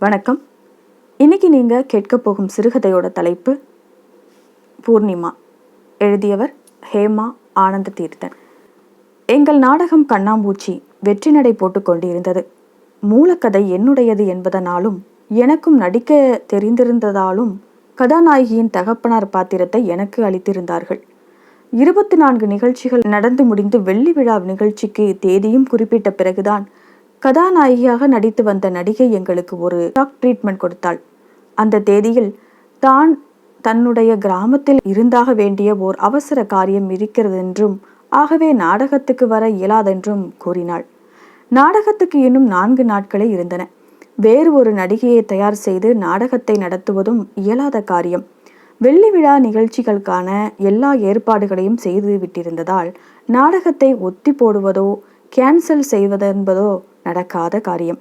வணக்கம். இன்னைக்கு நீங்கள் கேட்க போகும் சிறுகதையோட தலைப்பு பூர்ணிமா. எழுதியவர் ஹேமா ஆனந்த தீர்த்தன். எங்கள் நாடகம் கண்ணாம்பூச்சி வெற்றி நடை போட்டுக்கொண்டிருந்தது மூலக்கதை என்னுடையது என்பதனாலும் எனக்கும் நடிக்க தெரிந்திருந்ததாலும் கதாநாயகியின் தகப்பனார் பாத்திரத்தை எனக்கு அளித்திருந்தார்கள். இருபத்தி நான்கு நிகழ்ச்சிகள் நடந்து முடிந்து வெள்ளி விழா நிகழ்ச்சிக்கு தேதியும் குறிப்பிட்ட பிறகுதான் கதாநாயகியாக நடித்து வந்த நடிகை எங்களுக்கு ஒரு ஷாக் ட்ரீட்மெண்ட் கொடுத்தாள். அந்த தேதியில் தான் தன்னுடைய கிராமத்தில் இருந்தாக வேண்டிய ஓர் அவசர காரியம் இருக்கிறதென்றும் ஆகவே நாடகத்துக்கு வர இயலாதென்றும் கூறினாள். நாடகத்துக்கு இன்னும் நான்கு நாட்களே இருந்தன. வேறு ஒரு நடிகையை தயார் செய்து நாடகத்தை நடத்துவதும் இயலாத காரியம். வெள்ளி விழா நிகழ்ச்சிகளுக்கான எல்லா ஏற்பாடுகளையும் செய்து விட்டிருந்ததால் நாடகத்தை ஒத்தி போடுவதோ கேன்சல் செய்வதென்பதோ நடக்காத காரியம்.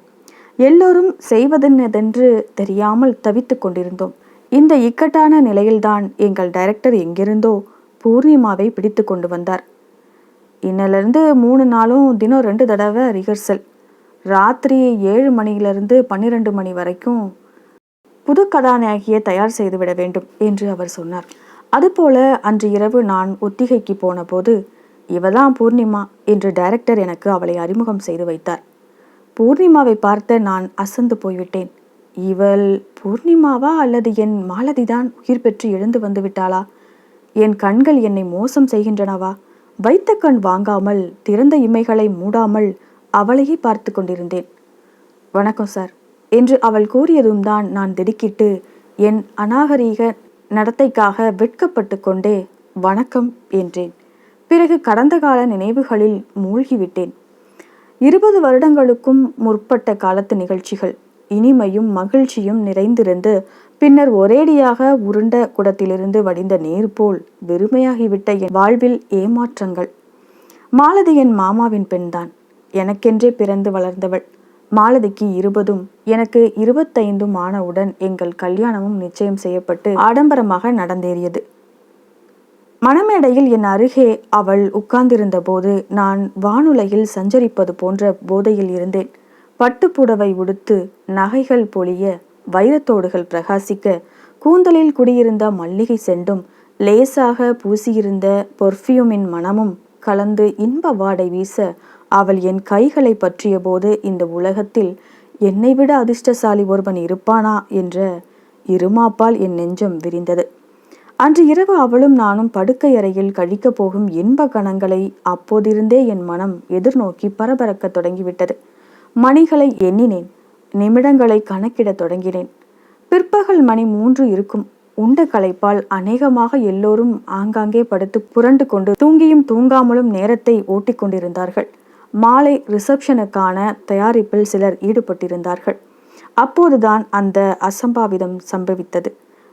எல்லோரும் செய்வதென்னதென்று தெரியாமல் தவித்துக் கொண்டிருந்தோம். இந்த இக்கட்டான நிலையில்தான் எங்கள் டைரக்டர் எங்கிருந்தோ பூர்ணிமாவை பிடித்து கொண்டு வந்தார். இன்னிலிருந்து மூணு நாளும் தினம் ரெண்டு தடவை ரிஹர்சல் ராத்திரி ஏழு மணியிலிருந்து பன்னிரெண்டு மணி வரைக்கும் புது கதாநாயகியை தயார் செய்துவிட வேண்டும் என்று அவர் சொன்னார். அதுபோல அன்று இரவு நான் ஒத்திகைக்கு போன போது இவதான் பூர்ணிமா என்று டைரக்டர் எனக்கு அவளை அறிமுகம் செய்து வைத்தார். பூர்ணிமாவை பார்த்த நான் அசந்து போய்விட்டேன். இவள் பூர்ணிமாவா அல்லது என் மாலதிதான் உயிர் பெற்று எழுந்து வந்து விட்டாளா? என் கண்கள் என்னை மோசம் செய்கின்றனவா? வைத்த கண் வாங்காமல் திறந்த இமைகளை மூடாமல் அவளையே பார்த்து கொண்டிருந்தேன். வணக்கம் சார். என்று அவள் கூறியதும் தான் நான் திடுக்கிட்டு என் அநாகரீக நடத்தைக்காக வெட்கப்பட்டு கொண்டே வணக்கம் என்றேன். பிறகு கடந்த கால நினைவுகளில் மூழ்கிவிட்டேன். இருபது வருடங்களுக்கும் முற்பட்ட காலத்து நிகழ்ச்சிகள். இனிமையும் மகிழ்ச்சியும் நிறைந்திருந்து பின்னர் ஒரேடியாக உருண்ட குடத்திலிருந்து வடிந்த நீர் போல் வெறுமையாகிவிட்ட என் வாழ்வில் ஏமாற்றங்கள். மாலதி என் மாமாவின் பெண்தான். எனக்கென்றே பிறந்து வளர்ந்தவள். மாலதிக்கு இருபதும் எனக்கு இருபத்தைந்தும் ஆனவுடன் எங்கள் கல்யாணமும் நிச்சயம் செய்யப்பட்டு ஆடம்பரமாக நடந்தேறியது. மணமேடையில் என் அருகே அவள் உட்கார்ந்திருந்த போது நான் வானுலையில் சஞ்சரிப்பது போன்ற போதையில் இருந்தேன். பட்டுப்புடவை உடுத்து நகைகள் பொழிய வைரத்தோடுகள் பிரகாசிக்க கூந்தலில் குடியிருந்த மல்லிகை செண்டும் லேசாக பூசியிருந்த பொர்ஃப்யூமின் மனமும் கலந்து இன்ப வாடை வீச அவள் என் கைகளை பற்றிய போது இந்த உலகத்தில் என்னை விட அதிர்ஷ்டசாலி ஒருவன் இருப்பானா என்ற இருமாப்பால் என் நெஞ்சம் விரிந்தது. அன்று இரவு அவளும் நானும் படுக்கை அறையில் கழிக்கப் போகும் இன்ப கணங்களை அப்போதிருந்தே என் மனம் எதிர்நோக்கி பரபரக்க தொடங்கிவிட்டது. மணிகளை எண்ணினேன். நிமிடங்களை கணக்கிடத் தொடங்கினேன். பிற்பகல் மணி மூன்று இருக்கும். உண்ட களைப்பால் அநேகமாக எல்லோரும் ஆங்காங்கே படுத்து புரண்டு கொண்டு தூங்கியும் தூங்காமலும் நேரத்தை ஓட்டிக்கொண்டிருந்தார்கள் மாலை ரிசப்ஷனுக்கான தயாரிப்பில் சிலர் ஈடுபட்டிருந்தார்கள். அப்போதுதான் அந்த அசம்பாவிதம் சம்பவித்தது.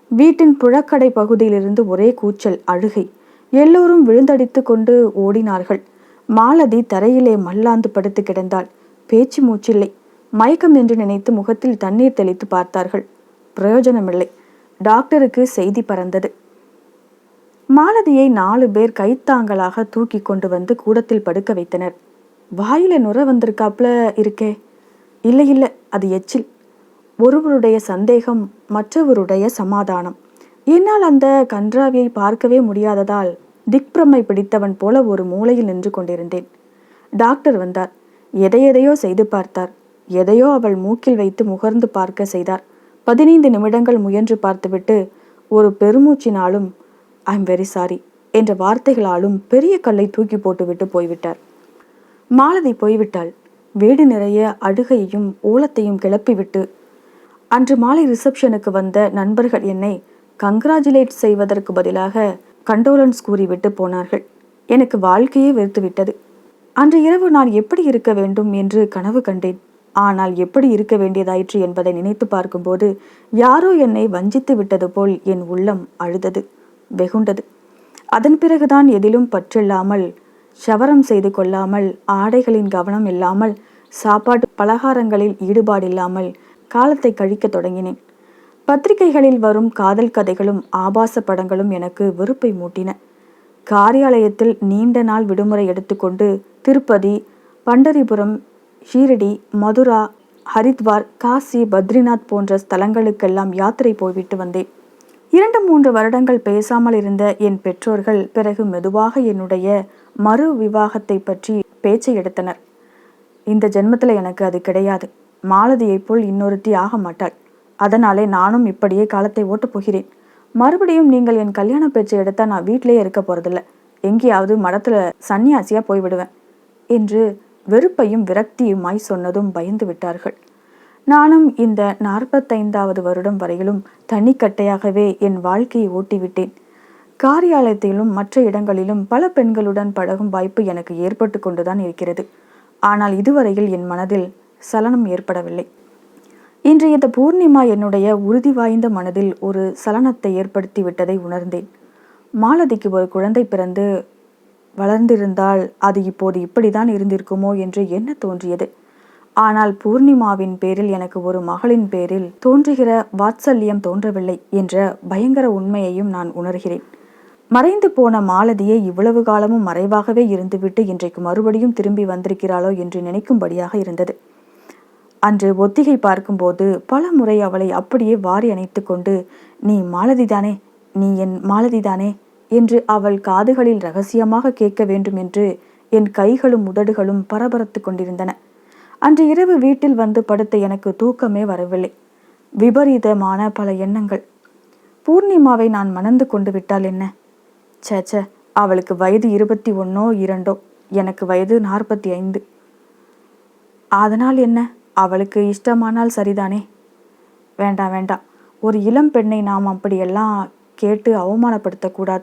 வீட்டின் புழக்கடை பகுதியிலிருந்து ஒரே கூச்சல் அழுகை. எல்லோரும் விழுந்தடித்து கொண்டு ஓடினார்கள். மாலதி தரையிலே மல்லாந்து படுத்து கிடந்தாள். பேச்சு மூச்சில்லை. மயக்கம் என்று நினைத்து முகத்தில் தண்ணீர் தெளித்து பார்த்தார்கள். பிரயோஜனமில்லை. டாக்டருக்கு செய்தி பறந்தது. மாலதியை நாலு பேர் கைத்தாங்களாக தூக்கி கொண்டு வந்து கூடத்தில் படுக்க வைத்தனர். வாயில நுர வந்திருக்காப்ல இருக்கே. இல்லை இல்லை அது எச்சில். ஒருவருடைய சந்தேகம் மற்றவருடைய சமாதானம். என்னால் அந்த கன்றாவியை பார்க்கவே முடியாததால் திக்பிரமை பிடித்தவன் போல ஒரு மூலையில் நின்று கொண்டிருந்தேன். டாக்டர் வந்தார். எதையெதையோ செய்து பார்த்தார். எதையோ அவள் மூக்கில் வைத்து முகர்ந்து பார்க்க செய்தார். பதினைந்து நிமிடங்கள் முயன்று பார்த்துவிட்டு ஒரு பெருமூச்சினாலும் ஐ எம் வெரி சாரி என்ற வார்த்தைகளாலும் பெரிய கல்லை தூக்கி போட்டுவிட்டு போய்விட்டார். மாலதி போய்விட்டாள். வீடு நிறைய அழுகையையும் ஓலத்தையும் கிளப்பிவிட்டு அன்று மாலை ரிசப்ஷனுக்கு வந்த நண்பர்கள் என்னை கங்க்ராச்சுலேட் செய்வதற்கு பதிலாக கண்டோலன்ஸ் கூறிவிட்டு போனார்கள். எனக்கு வாழ்க்கையே வெறுத்துவிட்டது. அன்று இரவு நான் எப்படி இருக்க வேண்டும் என்று கனவு கண்டேன். ஆனால் எப்படி இருக்க வேண்டியதாயிற்று என்பதை நினைத்து பார்க்கும்போது யாரோ என்னை வஞ்சித்து விட்டது போல் என் உள்ளம் அழுதது வெகுண்டது. அதன் பிறகுதான் எதிலும் பற்றில்லாமல் சவரம் செய்து கொள்ளாமல் ஆடைகளின் கவனம் இல்லாமல் சாப்பாட்டு பலகாரங்களில் ஈடுபாடில்லாமல் காலத்தை கழிக்கத் தொடங்கினேன். பத்திரிகைகளில் வரும் காதல் கதைகளும் ஆபாச படங்களும் எனக்கு வெறுப்பை மூட்டின. காரியாலயத்தில் நீண்ட நாள் விடுமுறை எடுத்துக்கொண்டு திருப்பதி பண்டரிபுரம் ஷீரடி மதுரா ஹரித்வார் காசி பத்ரிநாத் போன்ற ஸ்தலங்களுக்கெல்லாம் யாத்திரை போய்விட்டு வந்தேன். இரண்டு மூன்று வருடங்கள் பேசாமல் இருந்த என் பெற்றோர்கள் பிறகு மெதுவாக என்னுடைய மறு விவாகத்தை பற்றி பேச்சை எடுத்தனர். இந்த ஜென்மத்தில் எனக்கு அது கிடையாது. மாலதியைப் போல் இன்னொருத்தி ஆக மாட்டாள். அதனாலே நானும் இப்படியே காலத்தை ஓட்டப் போகிறேன். மறுபடியும் நீங்கள் என் கல்யாண பேச்சை எடுத்தால் நான் வீட்டிலே இருக்க போகிறதில்ல எங்கேயாவது மடத்தில் சன்னியாசியாக போய்விடுவேன் என்று வெறுப்பையும் விரக்தியுமாய் சொன்னதும் பயந்து விட்டார்கள். நானும் இந்த நாற்பத்தைந்தாவது வருடம் வரையிலும் தனிக்கட்டையாகவே என் வாழ்க்கையை ஓட்டிவிட்டேன். காரியாலயத்திலும் மற்ற இடங்களிலும் பல பெண்களுடன் பழகும் வாய்ப்பு எனக்கு ஏற்பட்டு கொண்டுதான் இருக்கிறது. ஆனால் இதுவரையில் என் மனதில் சலனம் ஏற்படவில்லை. இன்று இந்த பூர்ணிமா என்னுடைய உறுதி வாய்ந்த மனதில் ஒரு சலனத்தை ஏற்படுத்தி விட்டதை உணர்ந்தேன். மாலதிக்கு ஒரு குழந்தை பிறந்து வளர்ந்திருந்தால் அது இப்போது இப்படிதான் இருந்திருக்குமோ என்று என்ன தோன்றியது? ஆனால் பூர்ணிமாவின் பேரில் எனக்கு ஒரு மகளின் பேரில் தோன்றுகிற வாத்சல்யம் தோன்றவில்லை என்ற பயங்கர உண்மையையும் நான் உணர்கிறேன். மறைந்து போன மாலதியே இவ்வளவு காலமும் மறைவாகவே இருந்துவிட்டு இன்றைக்கு மறுபடியும் திரும்பி வந்திருக்கிறாளோ என்று நினைக்கும்படியாக இருந்தது. அன்று ஒத்திகை பார்க்கும்போது பல முறை அவளை அப்படியே வாரி அணைத்து கொண்டு நீ மாலதிதானே? நீ என் மாலதிதானே? என்று அவள் காதுகளில் ரகசியமாக கேட்க வேண்டும் என்று என் கைகளும் உதடுகளும் பரபரத்து கொண்டிருந்தன. அன்று இரவு வீட்டில் வந்து படுத்த எனக்கு தூக்கமே வரவில்லை. விபரீதமான பல எண்ணங்கள். பூர்ணிமாவை நான் மணந்து கொண்டு விட்டால் என்ன? சேச்ச அவளுக்கு வயது இருபத்தி ஒன்னோ இரண்டோ எனக்கு வயது நாற்பத்தி ஐந்து. அதனால் என்ன? அவளுக்கு இஷ்டமானால் சரிதானே? வேண்டாம் வேண்டாம். ஒரு இளம் பெண்ணை நாம் அப்படியெல்லாம் கேட்டு அவமானப்படுத்தக்கூடாது.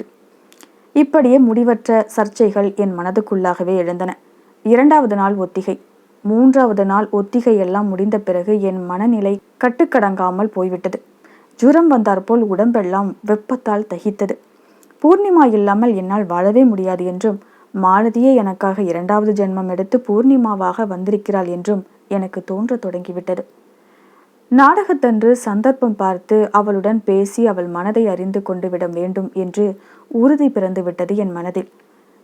இப்படியே முடிவற்ற சர்ச்சைகள் என் மனதுக்குள்ளாகவே எழுந்தன. இரண்டாவது நாள் ஒத்திகை. மூன்றாவது நாள் ஒத்திகை எல்லாம் முடிந்த பிறகு என் மனநிலை கட்டுக்கடங்காமல் போய்விட்டது. ஜுரம் வந்தாற்போல் உடம்பெல்லாம் வெப்பத்தால் தகித்தது. பூர்ணிமா இல்லாமல் என்னால் வாழவே முடியாது என்றும் மாலதியே எனக்காக இரண்டாவது ஜென்மம் எடுத்து பூர்ணிமாவாக வந்திருக்கிறாள் என்றும் எனக்கு தோன்ற தொடங்கிவிட்டது. நாடகத்தன்று சந்தர்ப்பம் பார்த்து அவளுடன் பேசி அவள் மனதை அறிந்து கொண்டு விட வேண்டும் என்று உறுதி பிறந்து விட்டது என் மனதில்.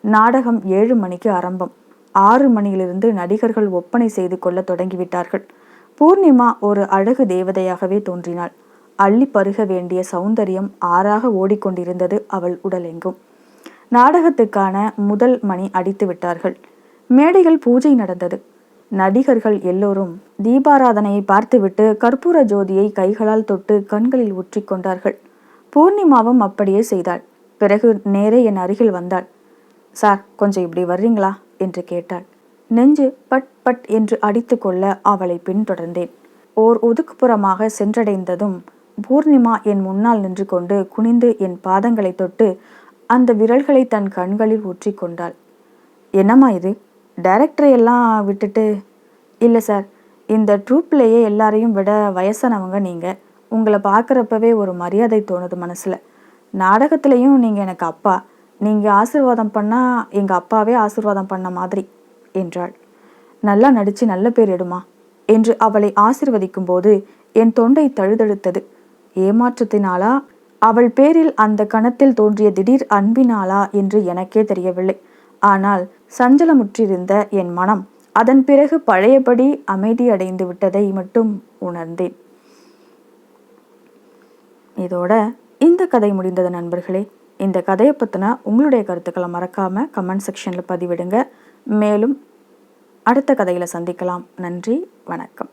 நாடகம் ஏழு மணிக்கு ஆரம்பம். ஆறு மணியிலிருந்து நடிகர்கள் ஒப்பனை செய்து கொள்ள தொடங்கிவிட்டார்கள். பூர்ணிமா ஒரு அழகு தேவதையாகவே தோன்றினாள். அள்ளி பருக வேண்டிய சௌந்தரியம் ஆறாக ஓடிக்கொண்டிருந்தது அவள் உடலெங்கும். நாடகத்துக்கான முதல் மணி அடித்து விட்டார்கள் மேடைகள் பூஜை நடந்தது. நடிகர்கள் எல்லோரும் தீபாராதனையை பார்த்துவிட்டு கற்பூர ஜோதியை கைகளால் தொட்டு கண்களில் ஊற்றி கொண்டார்கள். பூர்ணிமாவும் அப்படியே செய்தாள். பிறகு நேரே என் அருகில் வந்தாள். சார் கொஞ்சம் இப்படி வர்றீங்களா? என்று கேட்டாள். நெஞ்சு பட் பட் என்று அடித்து கொள்ள அவளை பின்தொடர்ந்தேன். ஓர் ஒதுக்குப்புறமாக சென்றடைந்ததும் பூர்ணிமா என் முன்னால் நின்று கொண்டு குனிந்து என் பாதங்களை தொட்டு அந்த விரல்களை தன் கண்களில் ஊற்றி கொண்டாள். என்னம்மா இது? டைரக்டரை எல்லாம் விட்டுட்டு இல்லை சார் இந்த ட்ரூப்லேயே எல்லாரையும் விட வயசானவங்க நீங்கள் உங்களை பார்க்குறப்பவே ஒரு மரியாதை தோணுது மனசில். நாடகத்துலேயும் நீங்கள் எனக்கு அப்பா. நீங்கள் ஆசிர்வாதம் பண்ணால் எங்கள் அப்பாவே ஆசிர்வாதம் பண்ண மாதிரி என்றாள். நல்லா நடித்து நல்ல பேர் எடுமா என்று அவளை ஆசிர்வதிக்கும் போது என் தொண்டை தழுதழுத்தது. ஏமாற்றத்தினாலா? அவள் பேரில் அந்த கணத்தில் தோன்றிய திடீர் அன்பினாளா என்று எனக்கே தெரியவில்லை. ஆனால் சஞ்சலமுற்றிருந்த என் மனம் அதன் பிறகு பழையபடி அமைதியடைந்து விட்டதை மட்டும் உணர்ந்தேன். இதோட இந்த கதை முடிந்தது நண்பர்களே. இந்த கதையை பற்றின உங்களுடைய கருத்துக்களை மறக்காமல் கமெண்ட் செக்ஷனில் பதிவிடுங்க. மேலும் அடுத்த கதையில் சந்திக்கலாம். நன்றி வணக்கம்.